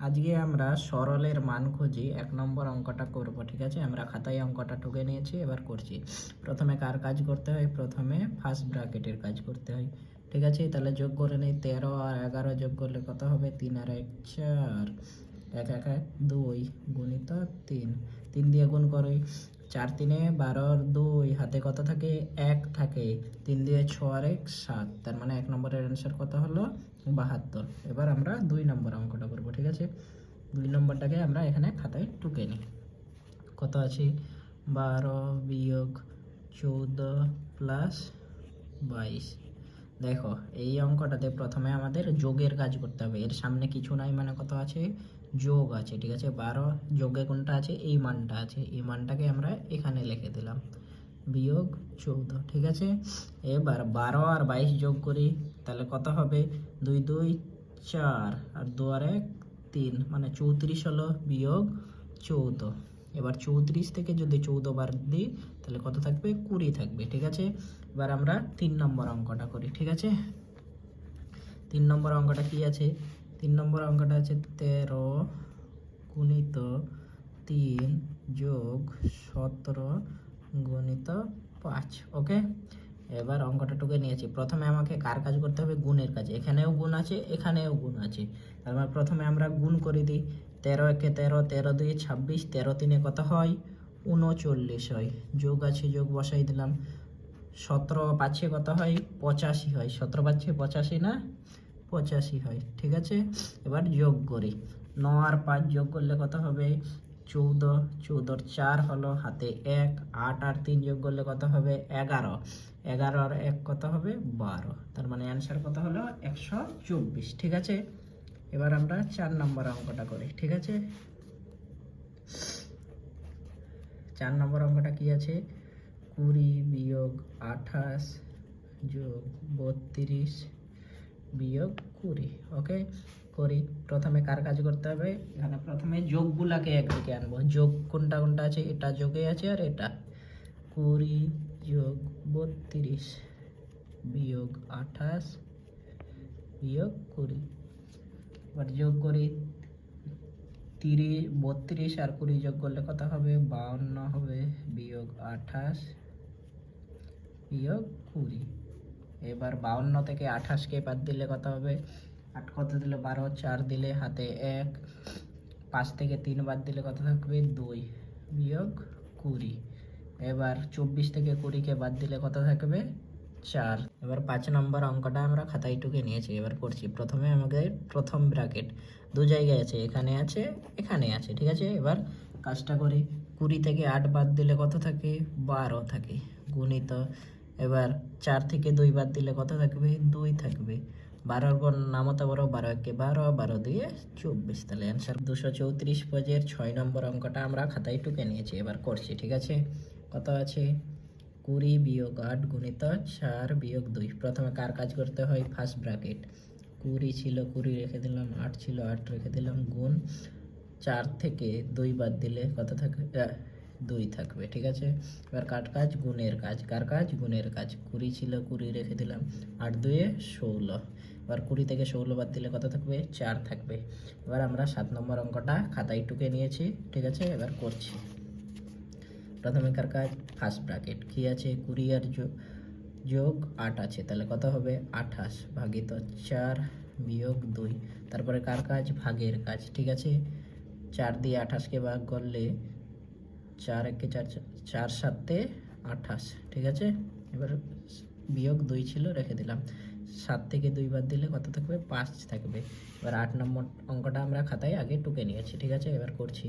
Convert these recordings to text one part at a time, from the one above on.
আজকে আমরা সরলের মান খুঁজি, এক নম্বর অঙ্কটা করব, ঠিক আছে? আমরা খাতায় অঙ্কটা ঠুকে নিয়েছি, এবার করছি। প্রথমে কার কাজ করতে হয়? প্রথমে ফার্স্ট ব্র্যাকেটের কাজ করতে হয়, ঠিক আছে? তাহলে যোগ করে নেই, তেরো আর এগারো যোগ করলে কত হবে? তিন আর এক, চার। এক এক এক, দুই, গুণিত তিন। তিন দিয়ে গুণ করো চার তিনে বারোর দুই, হাতে কত থাকে? এক থাকে। তিন দিয়ে ছ আর এক, সাত। তার মানে এক নম্বরের অ্যান্সার কত হলো? বাহাত্তর। এবার আমরা দুই নম্বর অঙ্কটা করব, ঠিক আছে? দুই নম্বরটাকে আমরা এখানে খাতায় টুকে নিই। কত আছে? বারো বিয়োগ চৌদ্দ প্লাস বাইশ। দেখো, এই অঙ্কটাতে প্রথমে আমাদের যোগের কাজ করতে হবে। এর সামনে কিছু নাই মানে কত আছে? যোগ আছে, ঠিক আছে? বারো যোগে কোনটা আছে? এই মানটা আছে। এই মানটাকে আমরা এখানে লিখে দিলাম। বিয়োগ চৌদ্দ, ঠিক আছে? এবার বারো আর বাইশ যোগ করি, তাহলে কত হবে? দুই দুই, চার, আর দু আর এক, তিন মানে চৌত্রিশ হলো বিয়োগ চৌদ্দ। এবার চৌত্রিশ থেকে যদি চৌদ্দ বার দিই, তাহলে কত থাকবে? কুড়ি থাকবে, ঠিক আছে? এবার আমরা তিন নম্বর অঙ্কটা করি, ঠিক আছে? তিন নম্বর অঙ্কটা কি আছে? তিন নম্বর অঙ্কটা আছে তেরো গুণিত তিন যোগ সতেরো গুণিত পাঁচ, ওকে? এবার অঙ্কটা টুকে নিয়েছি। প্রথমে আমাকে কার কাজ করতে হবে? গুণের কাজ। এখানেও গুণ আছে, এখানেও গুণ আছে। তার মানে প্রথমে আমরা গুণ করে দিই। তেরো একে তেরো তেরো দুই, ছাব্বিশ। তেরো তিনে কত হয়? উনচল্লিশ হয়। যোগ আছে, যোগ বসাই দিলাম। সতেরো পাঁচে কত হয়? পঁচাশি হয়। সতেরো পাঁচে পঁচাশি না? পঁচাশি হয়। ঠিক আছে? এবার যোগ করি। ন আর পাঁচ যোগ করলে কত হবে? চৌদ্দ, চৌদ্দর চার হলো হাতে এক, আট আর তিন যোগ করলে কত হবে? এগারো। এগারো আর এক কত হবে? বারো। তার মানে অ্যান্সার কত হলো? একশো চব্বিশ। ঠিক আছে? এবার আমরা চার নম্বর অঙ্কটা করি। ঠিক আছে? চার নম্বর অঙ্কটা কি আছে? কুড়ি বিয়োগ আঠাশ যোগ বত্রিশ বিয়োগ কুড়ি ওকে করি প্রথমে কার কাজ করতে হবে? এখানে প্রথমে যোগগুলাকে একদিকে আনব। যোগ কোনটা কোনটা আছে? এটা যোগে আছে আর এটা। কুড়ি যোগ বত্রিশ বিয়োগ আঠাশ বিয়োগ কুড়ি। এবার যোগ করি তিরিশ বত্রিশ আর কুড়ি যোগ করলে কত হবে? বাউন্ন হবে, বিয়োগ আঠাশ বিয়োগ কুড়ি। এবার বাউন্ন থেকে আঠাশকে বাদ দিলে কত হবে? আট কত দিলে বারো? চার দিলে হাতে এক। পাঁচ থেকে তিন বাদ দিলে কত থাকবে? দুই বিয়োগ কুড়ি। এবার চব্বিশ থেকে কুড়িকে বাদ দিলে কত থাকবে? চার। এবার পাঁচ নম্বর অঙ্কটা আমরা খাতায় টুকে নিয়েছি, এবার করছি প্রথমে আমাদের প্রথম ব্র্যাকেট। দু জায়গায় আছে, এখানে আছে এখানে আছে, ঠিক আছে? এবার কাজটা করি। কুড়ি থেকে আট বাদ দিলে কত থাকে? বারো থাকে। গুণিত এবার চার থেকে দুই বাদ দিলে কত থাকবে? দুই থাকবে। বারোর পর নামতা বড়, বারো একে বারো বারো দিয়ে চব্বিশ। তাহলে অ্যান্সার দুশো চৌত্রিশ পেজের ছয় নম্বর অঙ্কটা আমরা খাতায় টুকে নিয়েছি, এবার করছি, ঠিক আছে? কত আছে? কুড়ি বিয়োগ আট গুণিত চার বিয়োগ দুই। প্রথমে কার কাজ করতে হয়? ফার্স্ট ব্র্যাকেট কুড়ি ছিল কুড়ি রেখে দিলাম, আট ছিল আট রেখে দিলাম, গুণ চার থেকে দুই বাদ দিলে কত থাকবে? দুই থাকবে, ঠিক আছে? এবার কার কাজ? গুণের কাজ। কার কাজ? গুণের কাজ। কুড়ি ছিল, কুড়ি রেখে দিলাম। আট দুয়ে ষোলো। এবার কুড়ি থেকে ষোলো বাদ দিলে কত থাকবে? চার থাকবে। এবার আমরা সাত নম্বর অঙ্কটা খাতায় টুকে নিয়েছি, ঠিক আছে? এবার করছি। প্রথমে কার কাজ? First bracket. কি আছে? কুড়ি আর যোগ যোগ আট আছে, তাহলে কত হবে? আঠাশ ভাগিত চার বিয়োগ দুই। তারপরে কার কাজ? ভাগের কাজ, ঠিক আছে? চার দিয়ে আঠাশকে ভাগ করলে চার একে চার চার সাতে আঠাশ, ঠিক আছে? এবার বিয়োগ দুই ছিল, রেখে দিলাম। সাত থেকে দুই বাদ দিলে কত থাকবে? পাঁচ থাকবে। এবার আট নম্বর অঙ্কটা আমরা খাতায় আগে টুকে নিয়েছি, ঠিক আছে? এবার করছি।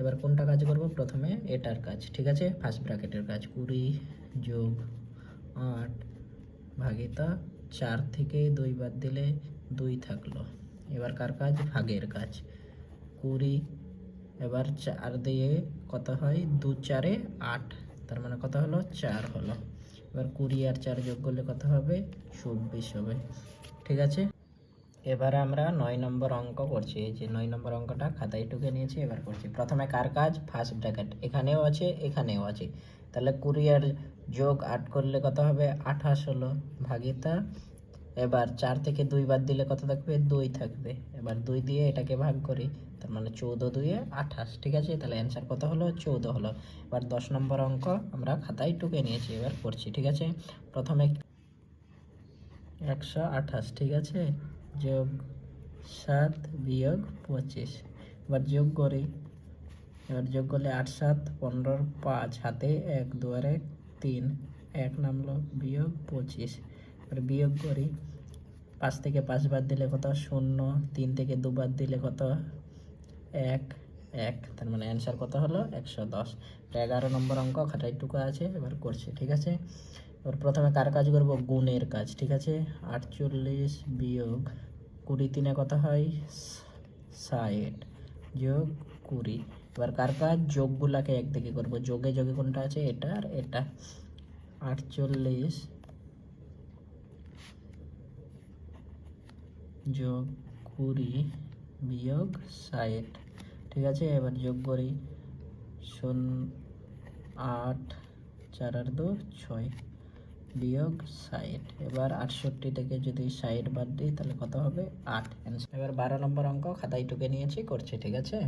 এবার কোনটা কাজ করব? প্রথমে এটার কাজ, ঠিক আছে? ফার্স্ট ব্র্যাকেটের কাজ, কুড়ি যোগ আট ভাগিতা চার থেকে দুই বাদ দিলে দুই থাকল। এবার কার কাজ? ভাগের কাজ। কুড়ি, এবার চার দিয়ে কত হয়? দু চারে আট। তার মানে কত হলো? চার হলো। এবার কুড়ি আর চার যোগ করলে কত হবে? চব্বিশ হবে। ঠিক আছে? এবারে আমরা নয় নম্বর অঙ্ক করছি। এই যে নয় নম্বর অঙ্কটা খাতায় টুকে নিয়েছি, এবার করছি। প্রথমে কার কাজ? ফার্স্ট ব্র্যাকেট এখানেও আছে এখানেও আছে। তাহলে কুড়ি আর যোগ আট করলে কত হবে? আঠাশ হলো। ভাগিতা এবার চার থেকে দুই বাদ দিলে কত থাকবে? দুই থাকবে। এবার দুই দিয়ে এটাকে ভাগ করি, তার মানে চৌদ্দ দুইয়ে আঠাশ, ঠিক আছে? তাহলে অ্যান্সার কত হলো? চৌদ্দ হলো। এবার দশ নম্বর অঙ্ক আমরা খাতায় টুকে নিয়েছি, এবার করছি, ঠিক আছে? প্রথমে একশো আঠাশ, ঠিক আছে? যোগ সাত বিয়োগ পঁচিশ। এবার যোগ করি। এবার যোগ করলে আট, সাত, পনেরোর পাঁচ, হাতে এক, দুয়ারে তিন, এক নামলো, বিয়োগ পঁচিশ। এবার বিয়োগ করি। পাঁচ থেকে পাঁচ বাদ দিলে কত? শূন্য। তিন থেকে দুবার দিলে কত? এক। এক। তার মানে অ্যান্সার কত হলো? একশো দশ। এগারো নম্বর অঙ্ক, খাতায় টুকা আছে, এবার করছি, ঠিক আছে? এবার প্রথমে কার কাজ করব? গুণের কাজ, ঠিক আছে? আটচল্লিশ বিয়োগ কুড়ি তিনে কত হয়? ষাট যোগ কুড়ি। এবার কার কাজ? যোগগুলাকে একদিকে করব। যোগে যোগে কোনটা আছে? এটা আর এটা। আটচল্লিশ যোগ কুড়ি বিয়োগ ষাট। ঠিক আছে? এবার যোগ করি। শূন্য, আট, চার আর দু, ছয়। বিয়োগ ষাট। এবার আটষট্টি থেকে যদি ষাট বাদ দিই, তাহলে কত হবে? আট। এবার বারো নম্বর অঙ্ক খাতায় টুকে নিয়েছি, করছি, ঠিক আছে?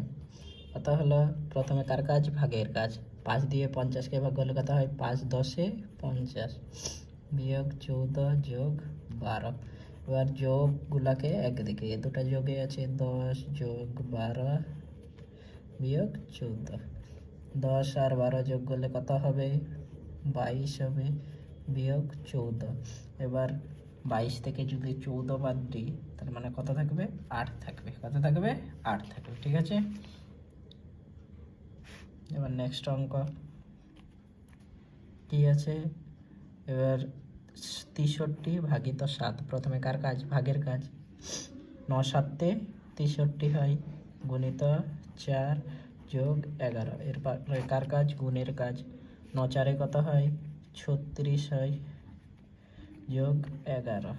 কত হলো? প্রথমে কার কাজ? ভাগের কাজ। পাঁচ দিয়ে পঞ্চাশকে ভাগ করলে কত হয়? পাঁচ দশে পঞ্চাশ। বিয়োগ চৌদ্দ যোগ বারো। এবার যোগগুলাকে একদিকে, এ দুটো যোগে আছে দশ যোগ বারো বিয়োগ চৌদ্দ। দশ আর বারো যোগ করলে কত হবে? বাইশ হবে বিয়োগ চৌদ্দ। এবার বাইশ থেকে যদি চৌদ্দ বাদ দিই, তার মানে কত থাকবে? আট থাকবে। কত থাকবে? আট থাকবে, ঠিক আছে? এবার নেক্সট অঙ্ক। কি আছে? এবার তেষট্টি ভাগিত সাত, প্রথমে কার কাজ? ভাগের কাজ। ন সাতে তেষট্টি হয়, গুণিত চার যোগ এগারো। এরপর কার কাজ? গুণের কাজ। ন চারে কত হয়? ছত্রিশ হয়, যোগ এগারো।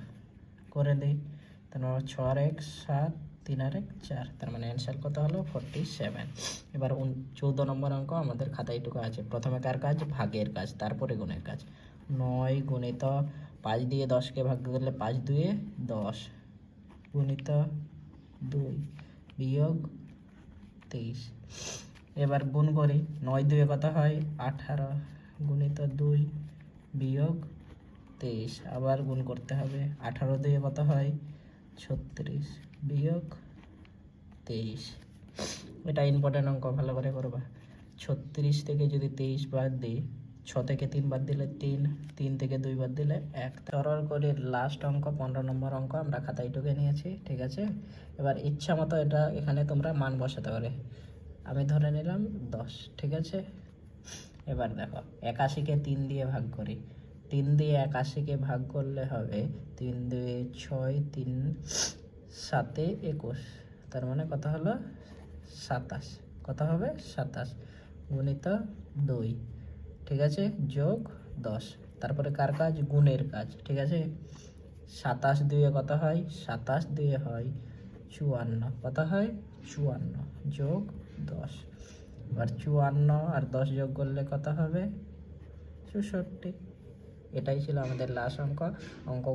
করে দিই। তার ছ এক, সাত, তিন আর এক, চার। তার মানে অ্যান্সার কত হলো? ফোরটি সেভেন এবার চৌদ্দ নম্বর অঙ্ক আমাদের খাতায় টুকু আছে। প্রথমে কার কাজ? ভাগের কাজ। তারপরে গুণের কাজ। নয় গুণিত পাঁচ দিয়ে দশকে ভাগ করলে পাঁচ দুয়ে দশ। গুণিত দুই বিয়োগ তেইশ। এবার গুণ করি, নয় দুয়ে কত হয়? আঠারো। গুণিত দুই বিয়োগ তেইশ। আবার গুণ করতে হবে, আঠারো দিয়ে কত হয়? ছত্রিশ বিয়োগ তেইশ। এটা ইম্পর্টেন্ট অঙ্ক, ভালো করে করবা। ছত্রিশ থেকে যদি তেইশ বাদ দিই ছ থেকে তিন বাদ দিলে তিন তিন থেকে দুই বাদ দিলে এক। সরল করে লাস্ট অঙ্ক, পনেরো নম্বর অঙ্ক আমরা খাতায় ঢুকে নিয়েছি, ঠিক আছে? এবার ইচ্ছা মতো এটা এখানে তোমরা মান বসাতে পারে। আমি ধরে নিলাম দশ, ঠিক আছে? এবার দেখো, একাশিকে তিন দিয়ে ভাগ করি। তিন দিয়ে একাশিকে ভাগ করলে হবে তিন দুয়ে ছয় তিন সাতে একুশ। তার মানে কত হলো? সাতাশ। কত হবে? সাতাশ গুণিত দুই। ঠিক আছে? যোগ দশ। তারপরে কার কাজ? গুণের কাজ, ঠিক আছে? সাতাশ দুয়ে কত হয়? সাতাশ দুয়ে হয় চুয়ান্ন। কত হয়? চুয়ান্ন। যোগ দশ। এবার চুয়ান্ন আর দশ যোগ করলে কত হবে? চৌষট্টি এটাই ছিল আমাদের লাস্ট অঙ্ক। অঙ্ক